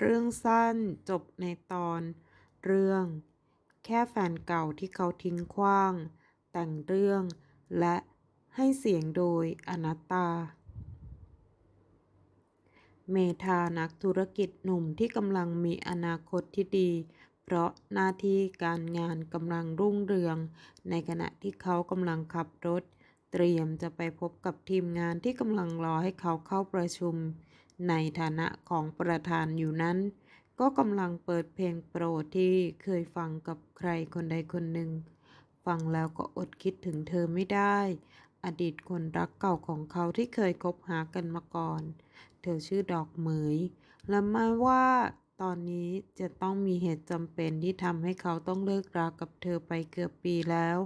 เรื่องสั้นจบในตอน เรื่อง แค่แฟนเก่าที่เขาทิ้งขว้าง แต่งเรื่อง และให้เสียงโดยอนัตตา เมธานักธุรกิจหนุ่มที่กำลังมีอนาคตที่ดี เพราะหน้าที่การงานกำลังรุ่งเรือง ในขณะที่เขากำลังขับรถ เตรียมจะไปพบกับทีมงานที่กำลังรอให้เขาเข้าประชุม ในฐานะของประธานอยู่นั้น ก็กำลังเปิดเพลงโปรดที่เคยฟังกับใครคนใดคนหนึ่ง ฟังแล้วก็อดคิดถึงเธอไม่ได้ อดีตคนรักเก่าของเขาที่เคยคบหากันมาก่อน เธอชื่อดอกเหมย และมาว่าตอนนี้จะต้องมีเหตุจำเป็นที่ทำให้เขาต้องเลิกรากับเธอไปเกือบปีแล้ว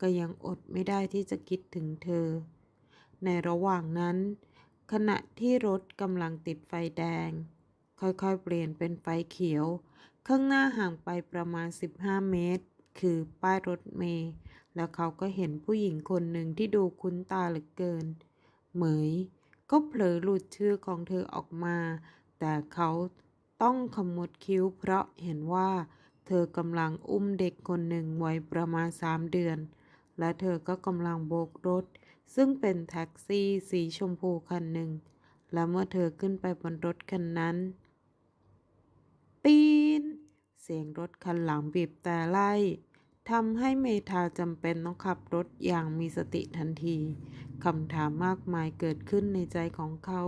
ก็ยังอดไม่ได้ที่จะคิดถึงเธอ ในระหว่างนั้น ขณะที่รถกำลังติดไฟแดง ค่อยๆ เปลี่ยนเป็นไฟเขียว ข้างหน้าห่างไปประมาณ 15 เมตร คือป้ายรถเมล์แล้วเขาก็เห็นผู้หญิงคนหนึ่งที่ดูคุ้นตาเหลือเกิน เหมยก็เผลอหลุดชื่อของเธอออกมา แต่เขาต้องขมวดคิ้วเพราะเห็นว่า เธอกำลังอุ้มเด็กคนหนึ่งไว้ประมาณสามเดือน และเธอก็กำลังโบกรถ ซึ่งเป็นแท็กซี่สีชมพูคันหนึ่ง และเมื่อเธอขึ้นไปบนรถคันนั้น ปีน เสียงรถคันหลังบีบแต่ไล่ทำให้เมธาจำเป็นต้องขับรถอย่างมีสติทันทีคำถามมากมายเกิดขึ้นในใจของเขา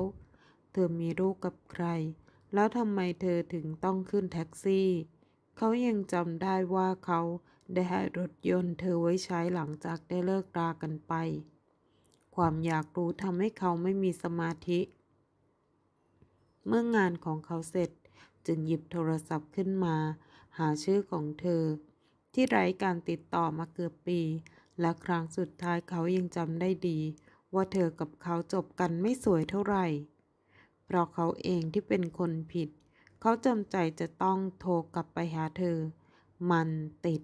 เธอมีลูกกับใคร แล้วทำไมเธอถึงต้องขึ้นแท็กซี่ เขายังจำได้ว่าเขาได้ให้รถยนต์เธอไว้ใช้หลังจากได้เลิกรากันไป ความอยากรู้ทำให้เขาไม่มีสมาธิ เมื่องานของเขาเสร็จจึงหยิบโทรศัพท์ขึ้นมา หาชื่อของเธอ ที่ไร้การติดต่อมาเกือบปี และครั้งสุดท้ายเขายังจำได้ดี ว่าเธอกับเขาจบกันไม่สวยเท่าไหร่ เพราะเขาเองที่เป็นคนผิด เขาจำใจจะต้องโทรกลับไปหาเธอ มันติด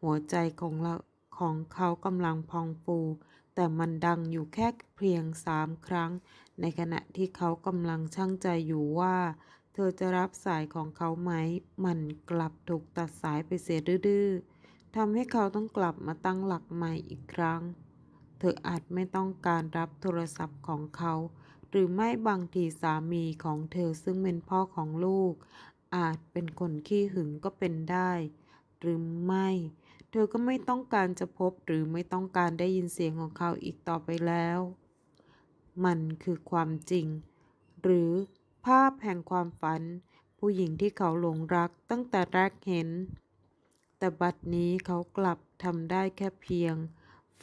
หัวใจของเราของเขากำลังพองฟู แต่มันดังอยู่แค่เพียงสามครั้ง ในขณะที่เขากำลังช่างใจอยู่ว่า เธอจะรับสายของเขาไหม มันกลับถูกตัดสายไปเสียดื้อทำให้เขาต้องกลับมาตั้งหลักใหม่อีกครั้ง เธออาจไม่ต้องการรับโทรศัพท์ของเขา หรือไม่บางทีสามีของเธอซึ่งเป็นพ่อของลูก อาจเป็นคนขี้หึงก็เป็นได้ หรือไม่ เธอก็ไม่ต้องการจะพบหรือไม่ต้องการได้ยินเสียงของเขาอีกต่อไปแล้ว มันคือความจริง หรือภาพแห่งความฝัน ผู้หญิงที่เขาหลงรักตั้งแต่แรกเห็น แต่บัดนี้เขากลับทำได้แค่เพียง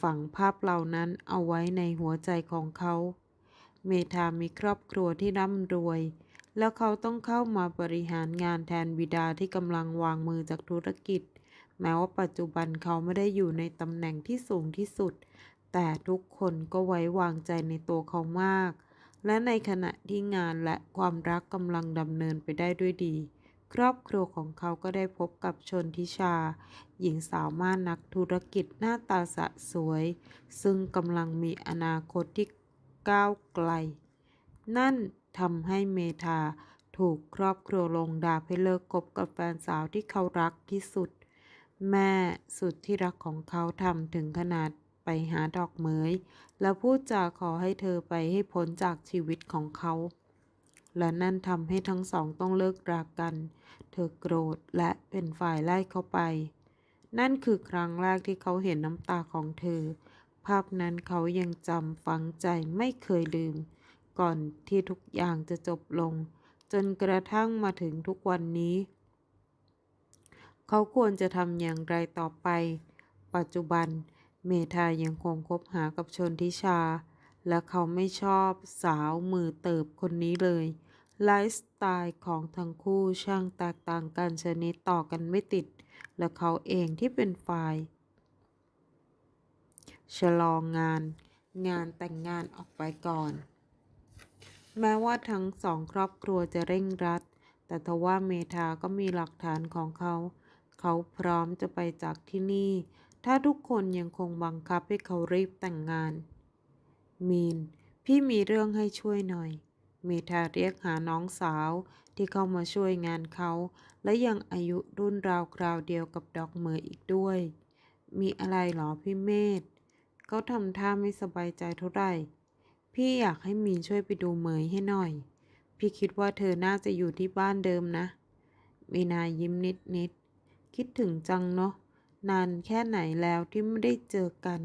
ฝังภาพเหล่านั้นเอาไว้ในหัวใจของเขา เมธามีครอบครัวที่ร่ำรวย แล้วเขาต้องเข้ามาบริหารงานแทนบิดาที่กำลังวางมือจากธุรกิจ แม้ว่าปัจจุบันเขาไม่ได้อยู่ในตำแหน่งที่สูงที่สุด แต่ทุกคนก็ไว้วางใจในตัวเขามาก และในขณะที่งานและความรักกำลังดำเนินไปได้ด้วยดี ครอบครัวของเขาก็ได้พบกับชนทิชา หญิงสาวม่านนักธุรกิจหน้าตาสะสวย ซึ่งกำลังมีอนาคตที่ก้าวไกล นั่นทำให้เมธาถูกครอบครัวลงดาให้เลิกคบกับแฟนสาวที่เขารักที่สุด แม่สุดที่รักของเขาทำถึงขนาดไปหาดอกเหมย และพูดจาขอให้เธอไปให้พ้นจากชีวิตของเขา และนั่นทำให้ทั้งสองต้องเลิกรากัน เธอโกรธและเป็นฝ่ายไล่เขาไป นั่นคือครั้งแรกที่เขาเห็นน้ำตาของเธอ ภาพนั้นเขายังจำฝังใจไม่เคยลืม ก่อนที่ทุกอย่างจะจบลง จนกระทั่งมาถึงทุกวันนี้ เขาควรจะทำอย่างไรต่อไป ปัจจุบัน เมธายังคงคบหากับชนทิชา และเขาไม่ชอบสาวมือเติบคนนี้เลย ไลฟ์สไตล์ของทั้งคู่ช่างแตกต่างกันชนิดต่อกันไม่ติด และเขาเองที่เป็นฝ่ายชะลองงาน งานแต่งงานออกไปก่อน แม้ว่าทั้งสองครอบครัวจะเร่งรัด แต่ทว่าเมธาก็มีหลักฐานของเขา เขาพร้อมจะไปจากที่นี่ ถ้าทุกคนยังคงบังคับให้เขารีบแต่งงาน มีน พี่มีเรื่องให้ช่วยหน่อย เมธาเรียกหาน้องสาวที่เข้ามาช่วยงานเขา และยังอายุรุ่นราวคราวเดียวกับดอกเหมยอีกด้วย มีอะไรหรอพี่เมธเขาทำท่าไม่สบายใจเท่าไหร่ พี่อยากให้มีนช่วยไปดูเหมยให้หน่อย พี่คิดว่าเธอน่าจะอยู่ที่บ้านเดิมนะมีนายิ้มนิดนิด คิดถึงจังเนาะ นานแค่ไหนแล้วที่ไม่ได้เจอกัน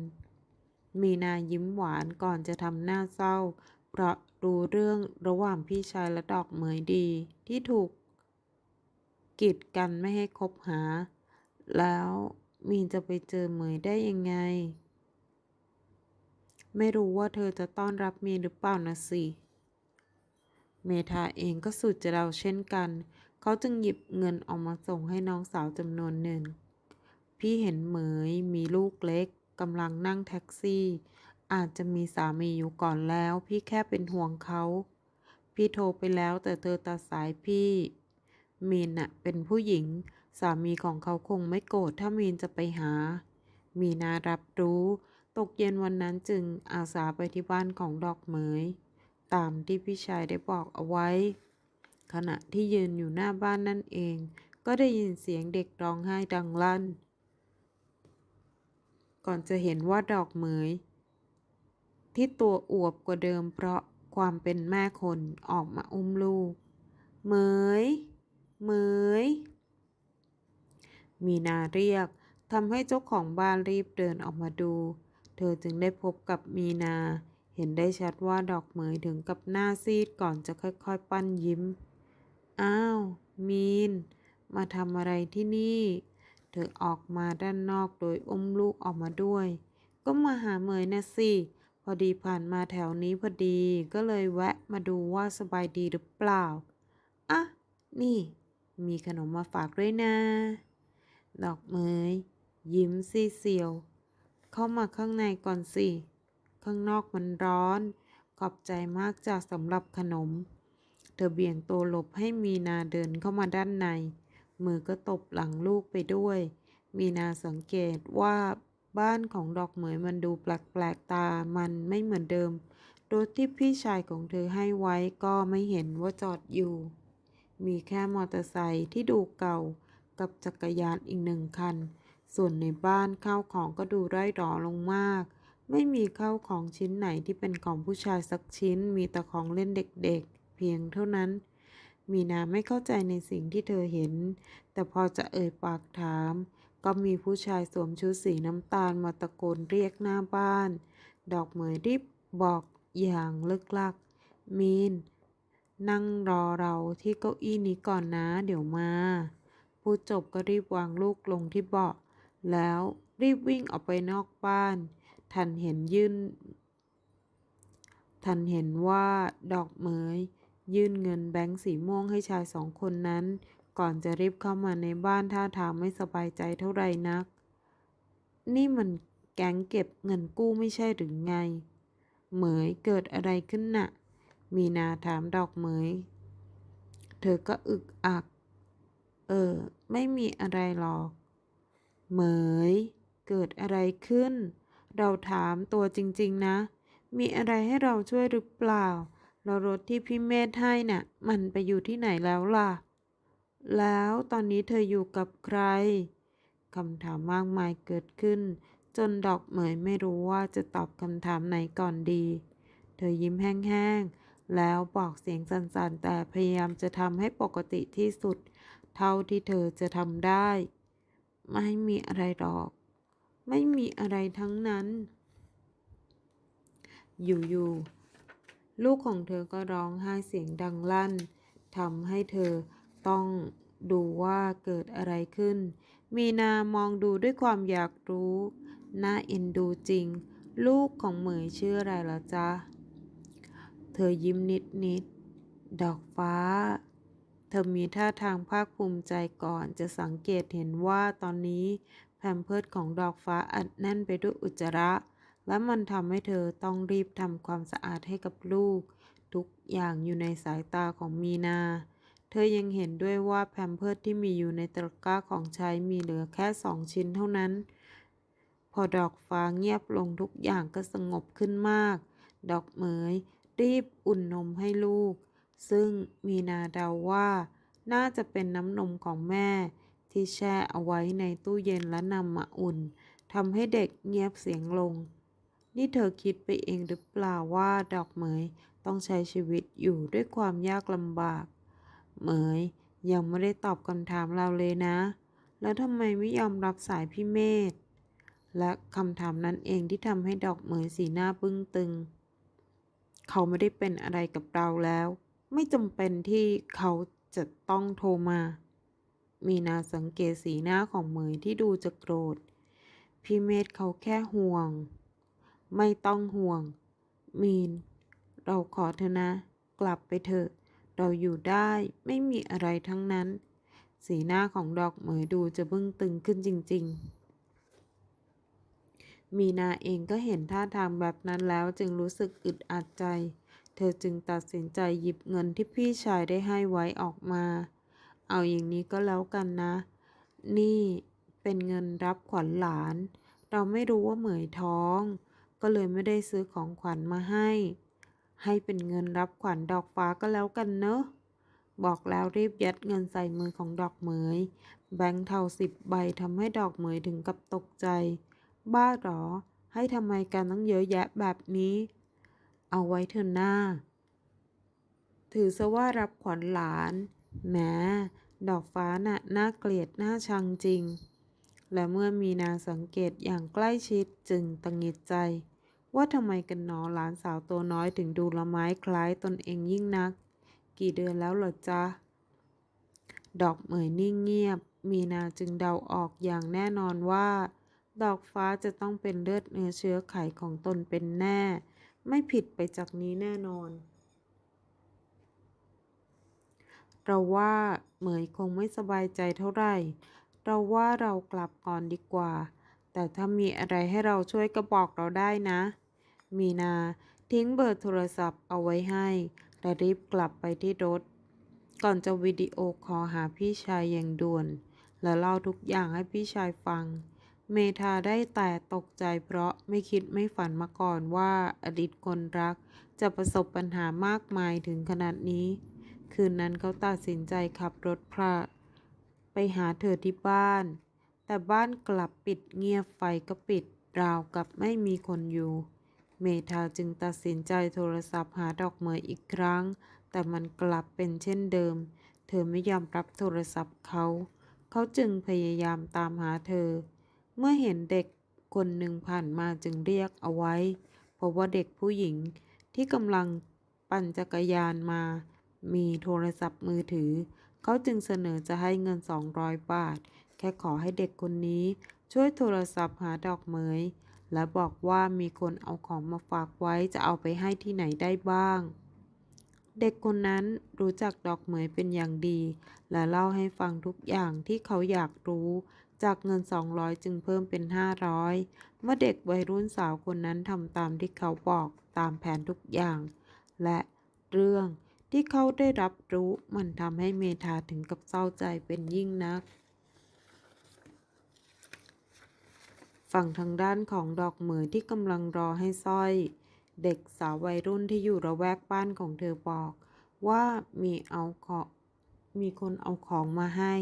มีนายิ้มหวานก่อนจะทำหน้าเศร้า เพราะรู้เรื่องระหว่างพี่ชายและดอกเหมยดีที่ถูก กีดกันไม่ให้คบหา แล้วมีนจะไปเจอเหมยได้ยังไง ไม่รู้ว่าเธอจะต้อนรับมีนหรือเปล่านะสิ เมธาเองก็สุดจะเราเช่นกัน เขาจึงหยิบเงินออกมาส่งให้น้องสาวจำนวนหนึ่ง พี่เห็นเหมยมีลูกเล็กกำลังนั่งแท็กซี่ อาจจะมีสามีอยู่ก่อนแล้ว พี่แค่เป็นห่วงเขา พี่โทรไปแล้วแต่เธอตัดสายพี่ มีนน่ะเป็นผู้หญิง สามีของเขาคงไม่โกรธถ้ามีนจะไปหา มีนารับรู้ตกเย็นวันนั้นจึงอาสาไปที่บ้านของดอกเหมย ตามที่พี่ชายได้บอกเอาไว้ ขณะที่ยืนอยู่หน้าบ้านนั่นเอง ก็ได้ยินเสียงเด็กร้องไห้ดังลั่น ก่อนจะเห็นว่าดอกเหมย ที่ตัวอวบกว่าเดิมเพราะความเป็นแม่คนออกมาอุ้มลูก เหมย เหมย มีนาเรียกทำให้เจ้าของบ้านรีบเดินออกมาดู เธอจึงได้พบกับมีนา เห็นได้ชัดว่าดอกเหมยถึงกับหน้าซีดก่อนจะค่อยๆ ปั้นยิ้ม อ้าว มีน มาทำอะไรที่นี่ เธอออกมาด้านนอกโดยอุ้มลูกออกมาด้วย ก็มาหาเหมยนะสิ พอดีผ่านมาแถวนี้พอดี ก็เลยแวะมาดูว่าสบายดีหรือเปล่า อะ นี่ มีขนมมาฝากด้วยนะ ดอกเหมย ยิ้มซีเซียว เข้ามาข้างในก่อนสิ ข้างนอกมันร้อน ขอบใจมากจากสำหรับขนม เธอเบี่ยงตัวหลบให้มีนาเดินเข้ามาด้านใน มือก็ตบหลังลูกไปด้วย มีนาสังเกตว่าบ้านของดอกเหมยมันดูแปลกๆตา มันไม่เหมือนเดิม รถที่พี่ชายของเธอให้ไว้ก็ไม่เห็นว่าจอดอยู่ มีแค่มอเตอร์ไซค์ที่ดูเก่ากับจักรยานอีกหนึ่งคัน ส่วนในบ้านข้าวของก็ดูไร่หรอลงมาก ไม่มีข้าวของชิ้นไหนที่เป็นของผู้ชายสักชิ้น มีแต่ของเล่นเด็กๆ เพียงเท่านั้น มีนาไม่เข้าใจในสิ่งที่เธอเห็น แต่พอจะเอ่ยปากถาม ก็มีผู้ชายสวมชุดสีน้ำตาลมาตะโกนเรียกหน้าบ้าน ดอกเหมยรีบบอกอย่างลึกลัก มีน นั่งรอเราที่เก้าอี้นี้ก่อนนะ เดี๋ยวมาพูดจบก็รีบวางลูกลงที่เบาะ แล้วรีบวิ่งออกไปนอกบ้าน ทันเห็นยื่น ทันเห็นว่าดอกเหมย ยื่นเงินแบงค์สีม่วงให้ชายสองคนนั้น ก่อนจะรีบเข้ามาในบ้านท่าทางไม่สบายใจเท่าไรนัก นี่มันแก๊งเก็บเงินกู้ไม่ใช่หรือไง เหมยเกิดอะไรขึ้นน่ะ มีนาถามดอกเหมย เธอก็อึกอัก เออ ไม่มีอะไรหรอก เหมย เกิดอะไรขึ้น เราถามตัวจริง ๆ นะ มีอะไรให้เราช่วยหรือเปล่า แล้วรถที่พี่เมธให้น่ะ มันไปอยู่ที่ไหนแล้วล่ะ แล้วตอนนี้เธออยู่กับใครคำถามมากมายเกิดขึ้น จนดอกเหมยไม่รู้ว่าจะตอบคำถามไหนก่อนดี เธอยิ้มแห้งๆ แล้วบอกเสียงสั่นๆ แต่พยายามจะทำให้ปกติที่สุด เท่าที่เธอจะทำได้ ไม่มีอะไรหรอก ไม่มีอะไรทั้งนั้น อยู่ๆ ลูกของเธอก็ร้องไห้เสียงดังลั่นทำให้เธอต้องดูว่าเกิดอะไรขึ้น มีนามองดูด้วยความอยากรู้ น่าเอ็นดูจริง ลูกของเหมยชื่ออะไรล่ะจ๊ะ เธอยิ้มนิดนิด ดอกฟ้า เธอมีท่าทางภาคภูมิใจก่อนจะสังเกตเห็นว่าตอนนี้แพมเพิร์สของดอกฟ้าอัดแน่นไปด้วยอุจจาระ และมันทำให้เธอต้องรีบทำความสะอาดให้กับลูก ทุกอย่างอยู่ในสายตาของมีนา เธอยังเห็นด้วยว่าแพมเพิร์สที่มีอยู่ในตะกร้าของใช้มีเหลือแค่สองชิ้นเท่านั้น พอดอกฟ้าเงียบลงทุกอย่างก็สงบขึ้นมาก ดอกเหมยรีบอุ่นนมให้ลูก ซึ่งมีนาเดาว่า น่าจะเป็นน้ำนมของแม่ ที่แช่เอาไว้ในตู้เย็นและนำมาอุ่นทำให้เด็กเงียบเสียงลง นี่เธอคิดไปเองหรือเปล่าว่าดอกเหมยต้องใช้ชีวิตอยู่ด้วยความยากลำบาก เหมยยังไม่ได้ตอบคำถามเราเลยนะ แล้วทำไมไม่ยอมรับสายพี่เมธและคำถามนั้นเองที่ทำให้ดอกเหมยสีหน้าบึ้งตึง เขาไม่ได้เป็นอะไรกับเราแล้ว ไม่จำเป็นที่เขาจะต้องโทรมา มีนาสังเกตสีหน้าของเหมยที่ดูจะโกรธ พี่เมธเขาแค่ห่วง ไม่ต้องห่วง มีน เราขอเธอนะ กลับไปเถอะ เราอยู่ได้ไม่มีอะไรทั้งนั้น สีหน้าของดอกเหมยดูจะบึ้งตึงขึ้นจริง ๆ มีนาเองก็เห็นท่าทางแบบนั้นแล้วจึงรู้สึกอึดอัดใจ เธอจึงตัดสินใจหยิบเงินที่พี่ชายได้ให้ไว้ออกมา เอาอย่างนี้ก็แล้วกันนะ นี่เป็นเงินรับขวัญหลาน เราไม่รู้ว่าเหมยท้อง ก็เลยไม่ได้ซื้อของขวัญมาให้ ให้เป็นเงินรับขวัญดอกฟ้าก็แล้วกันเนอะบอกแล้วรีบยัดเงินใส่มือของดอกเหมย แบงค์เทาสิบใบทำให้ดอกเหมยถึงกับตกใจ บ้าหรอ ให้ทำไมกันต้องเยอะแยะแบบนี้ เอาไว้เถอะหน้า ถือซะว่ารับขวัญหลานแหมดอกฟ้าน่ะน่าเกลียดน่าชังจริง และเมื่อมีนาสังเกตอย่างใกล้ชิดจึงตังหงิดใจ ว่าทำไมกันหนอหลานสาวตัวน้อยถึงดูละไม้คล้ายตนเองยิ่งนัก กี่เดือนแล้วหรอจ๊ะ ดอกเหมยนิ่งเงียบ มีนาจึงเดาออกอย่างแน่นอนว่า ดอกฟ้าจะต้องเป็นเลือดเนื้อเชื้อไขของตนเป็นแน่ ไม่ผิดไปจากนี้แน่นอน เราว่าเหมยคงไม่สบายใจเท่าไหร่ เราว่าเรากลับก่อนดีกว่า แต่ถ้ามีอะไรให้เราช่วยก็บอกเราได้นะ มีนาทิ้งเบอร์โทรศัพท์เอาไว้ให้ และรีบกลับไปที่รถ ก่อนจะวิดีโอคอลหาพี่ชายอย่างด่วน และเล่าทุกอย่างให้พี่ชายฟัง เมธาได้แต่ตกใจเพราะไม่คิดไม่ฝันมาก่อนว่าอดีตคนรัก จะประสบปัญหามากมายถึงขนาดนี้ คืนนั้นเขาตัดสินใจขับรถพระไปหาเธอที่บ้าน แต่บ้านกลับปิดเงียบไฟก็ปิด ราวกับไม่มีคนอยู่ เมธาจึงตัดสินใจโทรศัพท์หาดอกเหมยอีกครั้ง แต่มันกลับเป็นเช่นเดิม เธอไม่ยอมรับโทรศัพท์เขา เขาจึงพยายามตามหาเธอ เมื่อเห็นเด็กคนหนึ่งผ่านมาจึงเรียกเอาไว้ เพราะว่าเด็กผู้หญิงที่กำลังปั่นจักรยานมา มีโทรศัพท์มือถือ เขาจึงเสนอจะให้เงิน 200 บาท แค่ขอให้เด็กคนนี้ช่วยโทรศัพท์หาดอกเหมย และบอกว่ามีคนเอาของมาฝากไว้จะเอาไปให้ที่ไหนได้บ้าง เด็กคนนั้นรู้จักดอกเหมยเป็นอย่างดี และเล่าให้ฟังทุกอย่างที่เขาอยากรู้ จากเงิน 200 จึงเพิ่มเป็น 500 เมื่อเด็กวัยรุ่นสาวคนนั้นทำตามที่เขาบอกตามแผนทุกอย่าง และเรื่องที่เขาได้รับรู้มันทำให้เมธาถึงกับเศร้าใจเป็นยิ่งนัก ฝั่งทางด้านของดอกเหมยที่กำลังรอให้สร้อย เด็กสาววัยรุ่นที่อยู่ระแวกบ้านของเธอบอก ว่ามีเอาของมีคนเอาของมาให้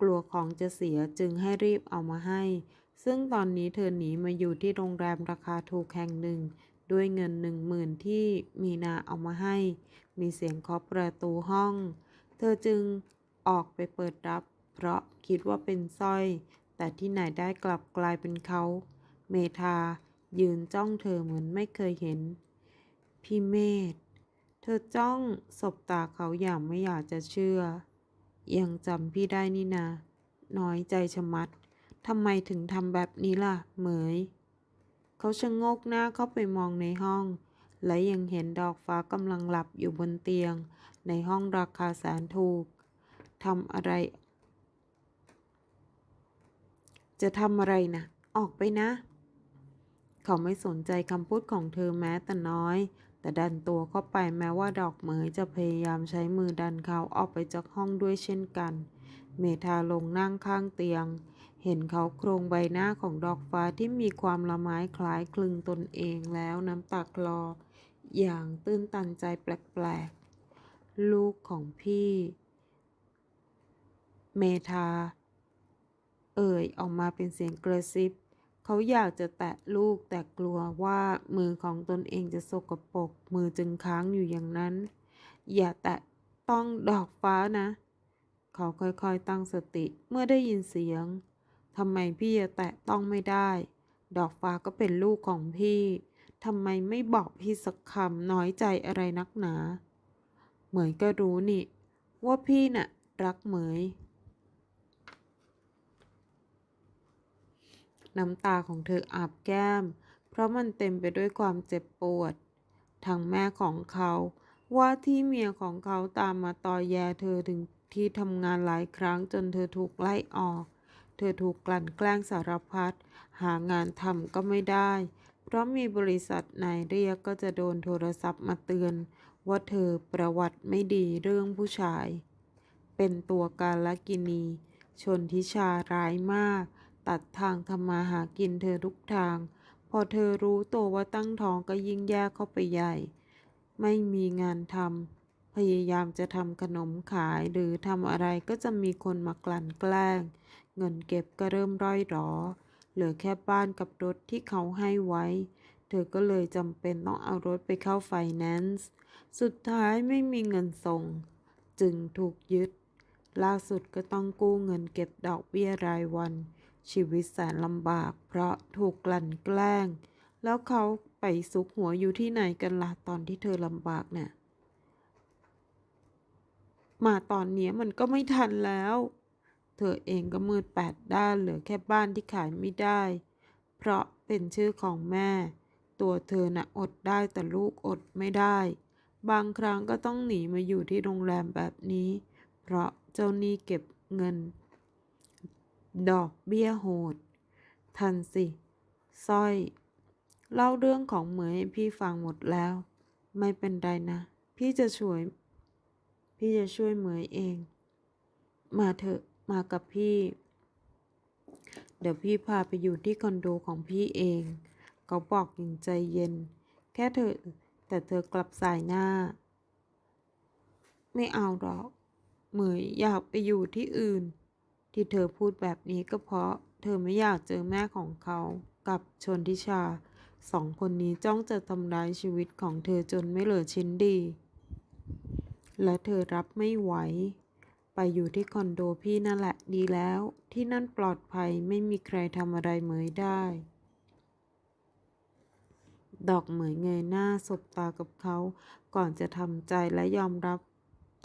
กลัวของจะเสียจึงให้รีบเอามาให้ ซึ่งตอนนี้เธอหนีมาอยู่ที่โรงแรมราคาถูกแห่งหนึ่ง ด้วยเงินหนึ่งหมื่นที่มีนาเอามาให้ มีเสียงเคาะประตูห้อง เธอจึงออกไปเปิดรับ เพราะคิดว่าเป็นสร้อย แต่ที่ไหนได้กลับกลายเป็นเขา เมธา ยืนจ้องเธอเหมือนไม่เคยเห็น พี่เมธ เธอจ้องสบตาเขาอย่างไม่อยากจะเชื่อ ยังจำพี่ได้นี่นาน้อยใจชะมัด ทำไมถึงทำแบบนี้ล่ะ เหมย เขาชะงกหน้าเข้าไปมองในห้อง และยังเห็นดอกฟ้ากำลังหลับอยู่บนเตียง ในห้องราคาแสนถูกทำอะไร จะทำอะไรนะออกไปนะ เขาไม่สนใจคำพูดของเธอแม้แต่น้อย แต่ดันตัวเข้าไปแม้ว่าดอกเหมยจะพยายามใช้มือดันเขาออกไปจากห้องด้วยเช่นกัน เมธาลงนั่งข้างเตียง เห็นเขาโครงใบหน้าของดอกฟ้าที่มีความละไม้คล้ายคลึงตนเองแล้วน้ำตาคลอ อย่างตื้นตันใจแปลกๆ ลูกของพี่ เมธา เอ่ยออกมาเป็นเสียงกระซิบ เขาอยากจะแตะลูกแต่กลัวว่ามือของตนเองจะสกปรกมือจึงค้างอยู่อย่างนั้น อย่าแตะต้องดอกฟ้านะ เขาค่อยๆตั้งสติเมื่อได้ยินเสียงทำไมพี่จะแตะต้องไม่ได้ ดอกฟ้าก็เป็นลูกของพี่ทำไมไม่บอกพี่สักคำน้อยใจอะไรนักหนา เหมยก็รู้นี่ ว่าพี่น่ะรักเหมย น้ำตาของเธออาบแก้ม เพราะมันเต็มไปด้วยความเจ็บปวดทางแม่ของเขา ว่าที่เมียของเขาตามมาต่อแยเธอถึงที่ทำงานหลายครั้งจนเธอถูกไล่ออก เธอถูกกลั่นแกล้งสารพัด หางานทำก็ไม่ได้ เพราะมีบริษัทไหนเรียกก็จะโดนโทรศัพท์มาเตือน ว่าเธอประวัติไม่ดีเรื่องผู้ชาย เป็นตัวการละกินี ชนทิชาร้ายมาก ตัดทางทำมาหากินเธอทุกทาง พอเธอรู้ตัวว่าตั้งท้องก็ยิ่งแย่เข้าไปใหญ่ ไม่มีงานทำพยายามจะทำขนมขายหรือทำอะไรก็จะมีคนมากลั่นแกล้ง เงินเก็บก็เริ่มร่อยหรอ เหลือแค่บ้านกับรถที่เขาให้ไว้ เธอก็เลยจำเป็นต้องเอารถไปเข้าไฟแนนซ์ สุดท้ายไม่มีเงินส่ง จึงถูกยึดล่าสุดก็ต้องกู้เงินเก็บดอกเบี้ยรายวัน ชีวิตแสนลำบาก เพราะถูกกลั่นแกล้ง แล้วเขาไปซุกหัวอยู่ที่ไหนกันล่ะตอนที่เธอลำบากเนี่ยมาตอนนี้มันก็ไม่ทันแล้ว เธอเองก็มืดแปดด้านเหลือแค่บ้านที่ขายไม่ได้ เพราะเป็นชื่อของแม่ ตัวเธอน่ะอดได้แต่ลูกอดไม่ได้ บางครั้งก็ต้องหนีมาอยู่ที่โรงแรมแบบนี้ เพราะเจ้าหนี้เก็บเงิน ดอกเบี้ยโหด ทันสิสร้อย เล่าเรื่องของเหมยให้พี่ฟังหมดแล้ว ไม่เป็นไรนะ พี่จะช่วย พี่จะช่วยเหมยเอง มาเถอะมากับพี่ เดี๋ยวพี่พาไปอยู่ที่คอนโดของพี่เอง เขาบอกอย่างใจเย็น แค่เธอ แต่เธอกลับสายหน้า ไม่เอาหรอก เหมยอยากไปอยู่ที่อื่น ที่เธอพูดแบบนี้ก็เพราะเธอไม่อยากเจอแม่ของเขากับชนทิชา สองคนนี้จ้องจะทำร้ายชีวิตของเธอจนไม่เหลือชิ้นดี และเธอรับไม่ไหว ไปอยู่ที่คอนโดพี่นั่นแหละดีแล้ว ที่นั่นปลอดภัยไม่มีใครทำอะไรเหมยได้ ดอกเหมยเงยหน้าสบตากับเขา ก่อนจะทำใจและยอมรับ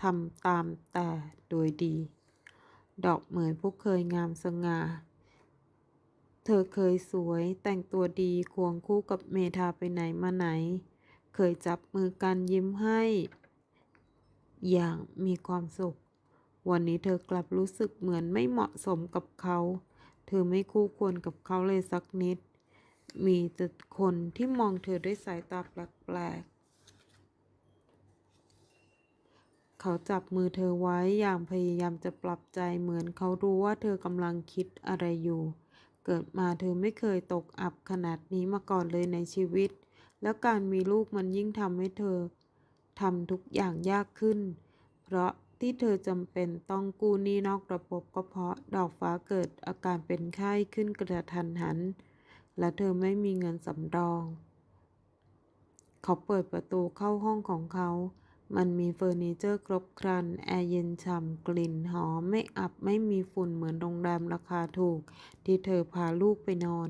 ทำตามแต่โดยดี ดอกเหมยผู้เคยงามสง่า เธอเคยสวยแต่งตัวดีควงคู่กับเมธาไปไหนมาไหน เคยจับมือกันยิ้มให้ อย่างมีความสุข วันนี้เธอกลับรู้สึกเหมือนไม่เหมาะสมกับเขา เธอไม่คู่ควรกับเขาเลยสักนิด มีแต่คนที่มองเธอด้วยสายตาแปลกๆ เขาจับมือเธอไว้อย่างพยายามจะปรับใจเหมือนเขารู้ว่าเธอกำลังคิดอะไรอยู่ เกิดมาเธอไม่เคยตกอับขนาดนี้มาก่อนเลยในชีวิต แล้วการมีลูกมันยิ่งทำให้เธอทำทุกอย่างยากขึ้น เพราะที่เธอจำเป็นต้องกู้หนี้นอกระบบก็เพราะดอกฟ้าเกิดอาการเป็นไข้ขึ้นกระทันหัน และเธอไม่มีเงินสำรอง เขาเปิดประตูเข้าห้องของเขา มันมีเฟอร์นิเจอร์ครบครัน แอร์เย็นฉ่ำกลิ่นหอม ไม่อับไม่มีฝุ่นเหมือนโรงแรมราคาถูก ที่เธอพาลูกไปนอน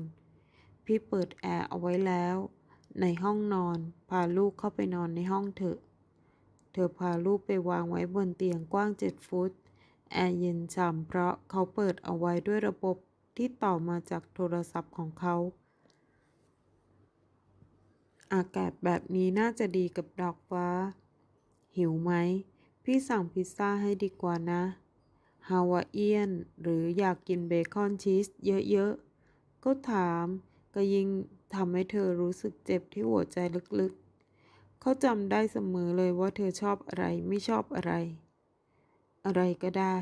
พี่เปิดแอร์เอาไว้แล้ว ในห้องนอน พาลูกเข้าไปนอนในห้องเถอะ เธอพาลูกไปวางไว้บนเตียงกว้างเจ็ดฟุต แอร์เย็นฉ่ำเพราะเขาเปิดเอาไว้ด้วยระบบที่ต่อมาจากโทรศัพท์ของเขาอากาศแบบนี้น่าจะดีกับดอกฟ้า หิวไหม พี่สั่งพิซซ่าให้ดีกว่านะฮาวาเอียน หรืออยากกินเบคอนชีสเยอะๆ ก็ถามก็ยิ่งทำให้เธอรู้สึกเจ็บที่หัวใจลึกๆ เขาจำได้เสมอเลยว่าเธอชอบอะไรไม่ชอบอะไร อะไรก็ได้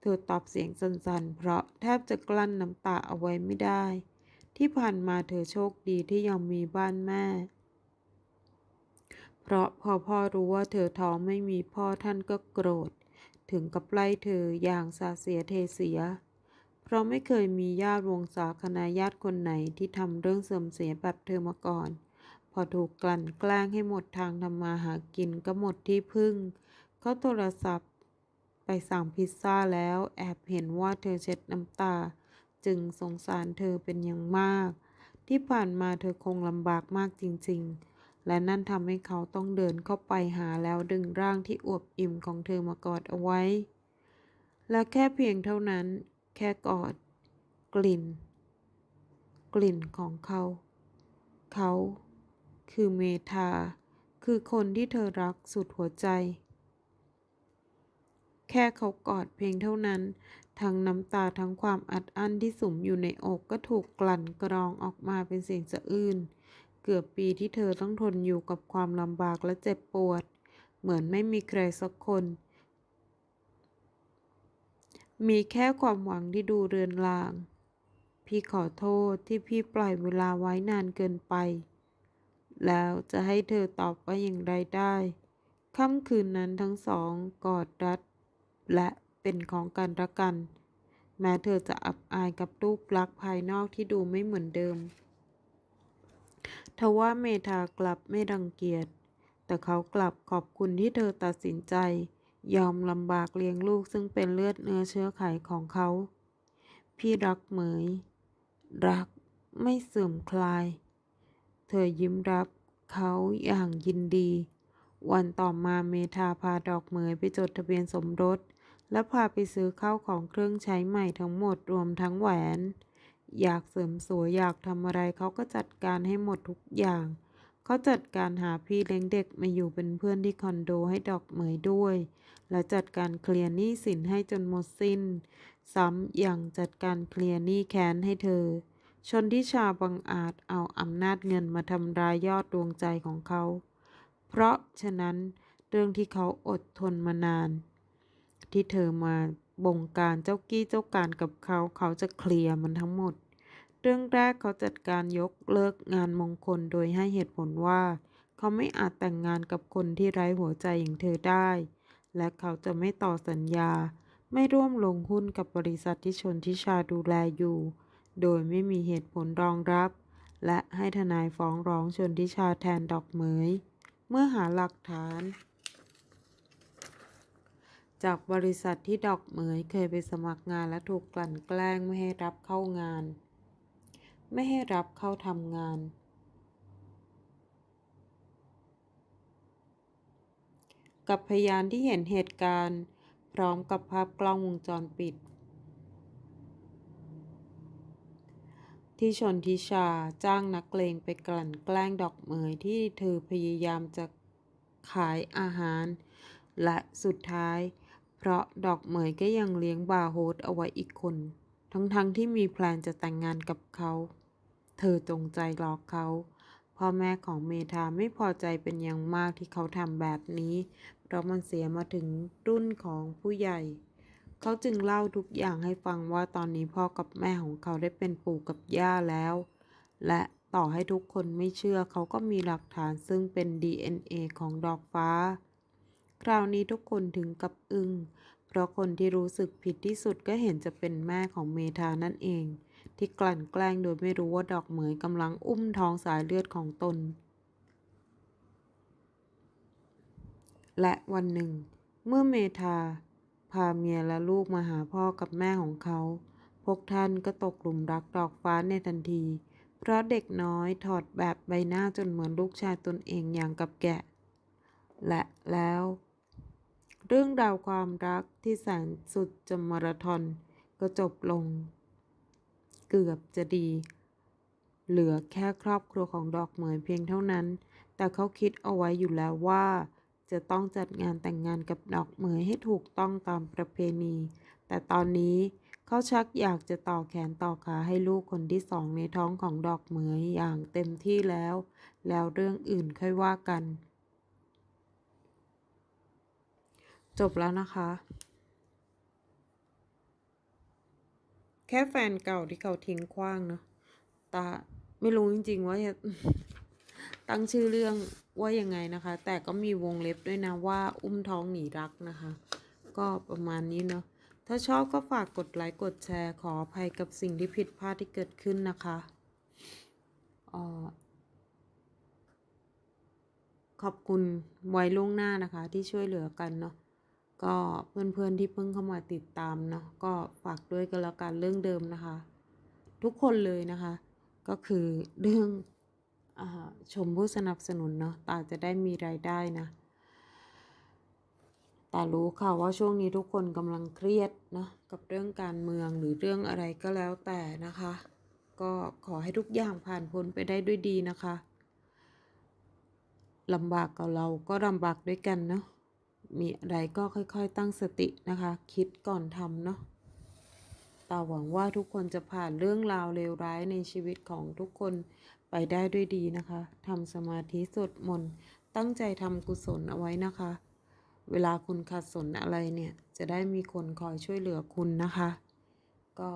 เธอตอบเสียงสั่นๆ เพราะแทบจะกลั้นน้ำตาเอาไว้ไม่ได้ ที่ผ่านมาเธอโชคดีที่ยังมีบ้านแม่ เพราะพอพ่อรู้ว่าเธอท้องไม่มีพ่อท่านก็โกรธ ถึงกับไล่เธออย่างสาเสียเทเสีย เพราะไม่เคยมีญาติวงศาคณาญาติคนไหนที่ทำเรื่องเสื่อมเสียแบบเธอมาก่อน พอถูกกลั่นแกล้งให้หมดทางทำมาหากินก็หมดที่พึ่ง เขาโทรศัพท์ ไปสั่งพิซซ่าแล้วแอบเห็นว่าเธอเช็ดน้ำตา จึงสงสารเธอเป็นอย่างมาก ที่ผ่านมาเธอคงลำบากมากจริง ๆ และนั่นทำให้เขาต้องเดินเข้าไปหาแล้วดึงร่างที่อวบอิ่มของเธอมากอดเอาไว้ และแค่เพียงเท่านั้น แค่กอด กลิ่น กลิ่นของเขา เขา คือเมธา คือคนที่เธอรักสุดหัวใจ แค่เขากอดเพียงเท่านั้น ทั้งน้ำตาทั้งความอัดอั้นที่สุมอยู่ในอกก็ถูกกลั่นกรองออกมาเป็นเสียงสะอื้น เกือบปีที่เธอต้องทนอยู่กับความลำบากและเจ็บปวด เหมือนไม่มีใครสักคน มีแค่ความหวังที่ดูเรือนราง พี่ขอโทษที่พี่ปล่อยเวลาไว้นานเกินไป แล้วจะให้เธอตอบว่าอย่างไรได้ค่ำคืนนั้นทั้งสองกอดรัด และเป็นของกันและกัน แม้เธอจะอับอายกับรูปลักษณ์ภายนอกที่ดูไม่เหมือนเดิม ทว่าเมธากลับไม่รังเกียจ แต่เขากลับขอบคุณที่เธอตัดสินใจ ยอมลำบากเลี้ยงลูกซึ่งเป็นเลือดเนื้อเชื้อไขของเขา พี่รักเหมย รักไม่เสื่อมคลาย เธอยิ้มรับเขาอย่างยินดี วันต่อมาเมธาพาดอกเหมยไปจดทะเบียนสมรส และพาไปซื้อข้าวของเครื่องใช้ใหม่ทั้งหมดรวมทั้งแหวน อยากเสริมสวยอยากทำอะไรเขาก็จัดการให้หมดทุกอย่าง เขาจัดการหาพี่เลี้ยงเด็กมาอยู่เป็นเพื่อนที่คอนโดให้ดอกเหมยด้วย และจัดการเคลียร์หนี้สินให้จนหมดสิ้น ซ้ำอย่างจัดการเคลียร์หนี้แค้นให้เธอ ชนทิชาบังอาจเอาอำนาจเงินมาทำรายยอดดวงใจของเขา เพราะฉะนั้นเรื่องที่เขาอดทนมานาน ที่เธอมา บงการเจ้ากี้เจ้าการกับเขาเขาจะเคลียร์มันทั้งหมด เรื่องแรกเขาจัดการยกเลิกงานมงคลโดยให้เหตุผลว่า เขาไม่อาจแต่งงานกับคนที่ไร้หัวใจอย่างเธอได้ และเขาจะไม่ต่อสัญญา ไม่ร่วมลงหุ้นกับบริษัทที่ชนทิชาดูแลอยู่ โดยไม่มีเหตุผลรองรับ และให้ทนายฟ้องร้องชนทิชาแทนดอกเหมย เมื่อหาหลักฐาน จากบริษัทที่ดอกเหมยเคยไปสมัครงานและถูกกลั่นแกล้งไม่ให้รับเข้างาน ไม่ให้รับเข้าทำงาน กับพยานที่เห็นเหตุการณ์ พร้อมกับภาพกล้องวงจรปิด ที่ชนทิชาจ้างนักเลงไปกลั่นแกล้งดอกเหมยที่เธอพยายามจะขายอาหาร และสุดท้าย เพราะดอกเหมยก็ยังเลี้ยงบาโฮสเอาไว้อีกคน ทั้งๆทที่มีแพลนจะแต่งงานกับเขา เธอจงใจหลอกเขาพ่อแม่ของเมธาไม่พอใจเป็นอย่างมากที่เขาทำแบบนี้ เพราะมันเสียมาถึงรุ่นของผู้ใหญ่ เขาจึงเล่าทุกอย่างให้ฟังว่าตอนนี้พ่อกับแม่ของเขาได้เป็นปู่กับย่าแล้ว และต่อให้ทุกคนไม่เชื่อเขาก็มีหลักฐานซึ่งเป็น DNA ของดอกฟ้า คราวนี้ทุกคนถึงกับอึง้งเพราะคนที่รู้สึกผิดที่สุดก็เห็นจะเป็นแม่ของเมธานั่นเอง ที่กลั่นแกล้งโดยไม่รู้ว่าดอกเหมยกำลังอุ้มท้องสายเลือดของตน และวันหนึ่ง เมื่อเมธา พาเมียและลูกมาหาพ่อกับแม่ของเขา พวกท่านก็ตกหลุมรักดอกฟ้าในทันที เพราะเด็กน้อยถอดแบบใบหน้าจนเหมือนลูกชายตนเองอย่างกับแกะ และแล้ว เรื่องราวความรักที่แสนสุดจะมาราธอนก็จบลง เกือบจะดี เหลือแค่ครอบครัวของดอกเหมยเพียงเท่านั้น แต่เขาคิดเอาไว้อยู่แล้วว่า จะต้องจัดงานแต่งงานกับดอกเหมยให้ถูกต้องตามประเพณี แต่ตอนนี้เขาชักอยากจะต่อแขนต่อขาให้ลูกคนที่สองในท้องของดอกเหมยอย่างเต็มที่แล้ว แล้วเรื่องอื่นค่อยว่ากัน จบแล้วนะคะ แค่แฟนเก่าที่เขาทิ้งขว้างเนาะตาไม่รู้จริง ๆ ว่าจะตั้งชื่อเรื่องว่ายังไงนะคะ แต่ก็มีวงเล็บด้วยนะว่าอุ้มท้องหนีรักนะคะ ก็ประมาณนี้เนาะถ้าชอบก็ฝากกดไลค์กดแชร์ขออภัยกับสิ่งที่ผิดพลาดที่เกิดขึ้นนะคะออขอบคุณไว้ล่วงหน้านะคะ ที่ช่วยเหลือกันเนาะ ก็เพื่อนๆที่เพิ่งเข้ามาติดตามเนาะก็ฝากด้วยกันแล้วกันเรื่องเดิมนะคะ ทุกคนเลยนะคะ ก็คือเรื่องอชมผู้สนับสนุนเนาะตาจะได้มีรายได้นะตารู้ค่ะว่าช่วงนี้ทุกคนกำลังเครียดเนาะกับเรื่องการเมืองหรือเรื่องอะไรก็แล้วแต่นะคะ ก็ขอให้ทุกอย่างผ่านพ้นไปได้ด้วยดีนะคะลำบากกับเราก็ลำบากด้วยกันเนาะ มีอะไรก็ค่อยๆ ตั้งสตินะคะ คิดก่อนทำเนาะตาหวังว่าทุกคนจะผ่านเรื่องราวเลวร้ายในชีวิตของทุกคนไปได้ด้วยดีนะคะทำสมาธิสวดมนต์ตั้งใจทำกุศลเอาไว้นะคะ เวลาคุณขัดสนอะไรเนี่ย จะได้มีคนคอยช่วยเหลือคุณนะคะ ก็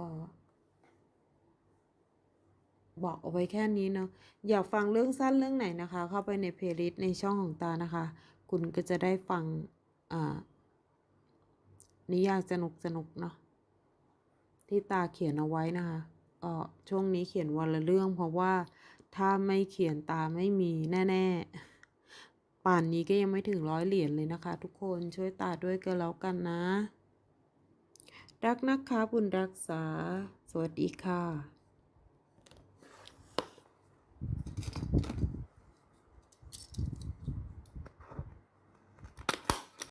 บอกเอาไว้แค่นี้เนาะอยากฟังเรื่องสั้นเรื่องไหนนะคะ เข้าไปในเพลย์ลิสต์ในช่องของตานะคะ คุณก็จะได้ฟัง นิยายสนุกสนุกๆเนาะที่ตาเขียนเอาไว้นะคะก็ช่วงนี้เขียนวันละเรื่อง เพราะว่าถ้าไม่เขียนตาไม่มีแน่ๆ ป่านนี้ก็ยังไม่ถึงร้อยเหรียญเลยนะคะ ทุกคนช่วยตาด้วยกันแล้วกันนะ รักนะคะบุญรักษา สวัสดีค่ะ